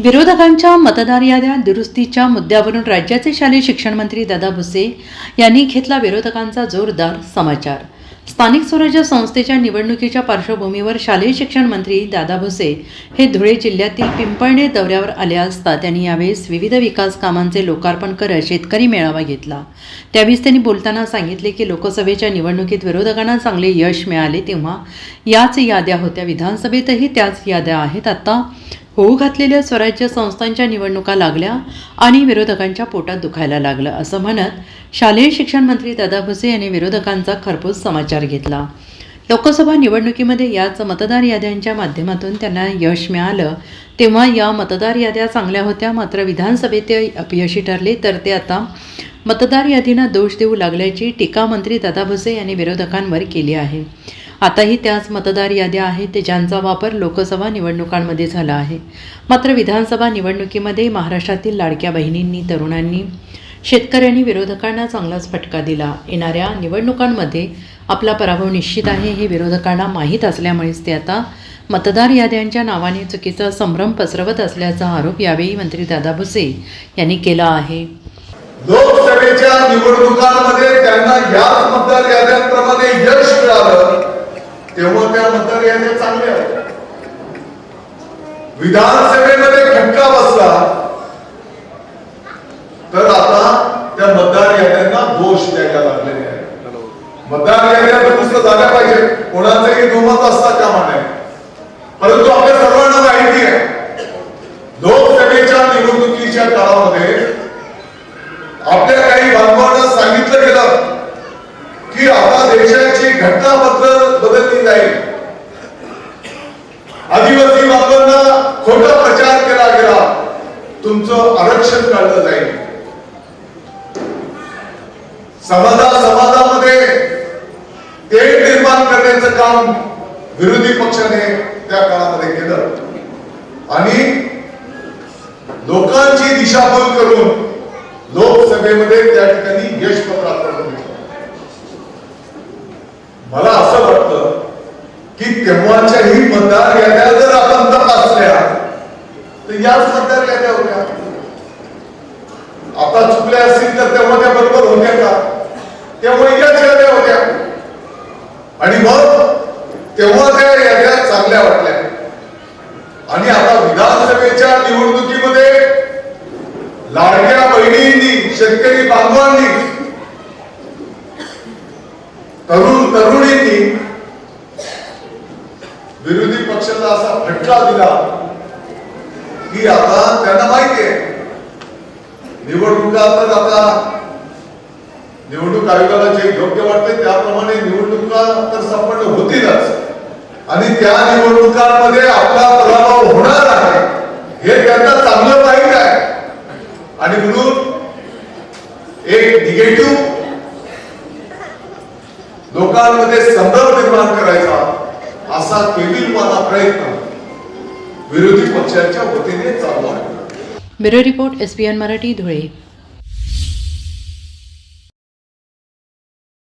विरोधकांच्या मतदार याद्या दुरुस्तीच्या मुद्द्यावरून राज्याचे शालेय शिक्षण मंत्री दादा भुसे यांनी घेतला विरोधकांचा जोरदार समाचार. स्थानिक स्वराज्य संस्थेच्या निवडणुकीच्या पार्श्वभूमीवर शालेय शिक्षण मंत्री दादा भुसे हे धुळे जिल्ह्यातील पिंपळणे दौऱ्यावर आले असता त्यांनी यावेळेस विविध विकास कामांचे लोकार्पण करत शेतकरी मेळावा घेतला. त्यावेळेस त्यांनी बोलताना सांगितले की लोकसभेच्या निवडणुकीत विरोधकांना चांगले यश मिळाले तेव्हा याच याद्या होत्या. विधानसभेतही त्याच याद्या आहेत. आता होऊ घातलेल्या स्वराज्य संस्थांच्या निवडणुका लागल्या आणि विरोधकांच्या पोटात दुखायला लागलं असं म्हणत शालेय शिक्षण मंत्री दादा भुसे यांनी विरोधकांचा खरपूस समाचार घेतला. लोकसभा निवडणुकीमध्ये याच मतदार याद्यांच्या माध्यमातून त्यांना यश मिळालं. तेव्हा या मतदार याद्या चांगल्या होत्या मात्र विधानसभेत ते अपयशी ठरले तर ते आता मतदार यादींना दोष देऊ लागल्याची टीका मंत्री दादा भुसे यांनी विरोधकांवर केली आहे. आताही त्याच मतदार याद्या आहेत ते ज्यांचा वापर लोकसभा निवडणुकांमध्ये झाला आहे. मात्र विधानसभा निवडणुकीमध्ये महाराष्ट्रातील लाडक्या बहिणींनी तरुणांनी शेतकऱ्यांनी विरोधकांना चांगलाच फटका दिला. येणाऱ्या निवडणुकांमध्ये आपला पराभव निश्चित आहे हे विरोधकांना माहीत असल्यामुळेच ते आता मतदार याद्यांच्या नावाने चुकीचा संभ्रम पसरवत असल्याचा आरोप यावेळी मंत्री दादा भुसे यांनी केला आहे. लोकसभेच्या निवडणुकांमध्ये त्यांना याच मतदार याद्यांप्रमाणे यश मिळालं. तेव्हा त्या मतदार याद्या चांगल्या आहेत. विधानसभेमध्ये खटका बसला तर आता त्या मतदार याद्यांना दोष द्यायला लागलेले आहे मतदार याद्या दुरुस्त झाल्या पाहिजे. कोणाचंही दुमत असता कामा नये परंतु आपल्या सर्वांना माहिती आहे लोकसभेच्या निवडणुकीच्या काळामध्ये आपल्या काही बांधवांना सांगितलं गेलं की आता देशाची घटना बदल बदलली जाईल आदिवासी बांधवांना खोटा प्रचार केला गेला तुमचं आरक्षण काढलं जाईल समाजा समाजामध्ये तेढ निर्माण करण्याचं काम विरोधी पक्षाने त्या काळामध्ये केलं. आणि लोकांची दिशाभूल करून लोकसभेमध्ये त्या ठिकाणी यश प्राप्त करून मला असं वाटतं की तेव्हाच्याही मतदार याद्या जर आपण याच मतदार याद्या होत्या आता चुकल्या असतील तर तेव्हा त्या बरोबर होत्या का? त्यामुळे याच याद्या होत्या. आणि मग तेव्हा त्या याद्या चांगल्या वाटल्या. आणि आता विधानसभेच्या निवडणुकीमध्ये लाडक्या बहिणींनी शेतकरी बांधवांनी तरुण तरुणींनी विरोधी पक्षाला असा फटका दिला. की आता त्यांना माहिती आहे. निवडणुका तर आता निवडणूक आयोगाला जे योग्य वाटते त्याप्रमाणे निवडणुका तर संपन्न होतीलच. आणि त्या निवडणुकांमध्ये आपला पराभव होणार आहे. हे त्यांना चांगलं माहीत आहे. आणि म्हणून एक निगेटिव्ह लोकांमध्ये संदर्भ निर्माण करायचा असा केविलवाना प्रयत्न. विरोधी पक्षाच्या वतीने चालू आहे. Bureau report S Marathi Dhule.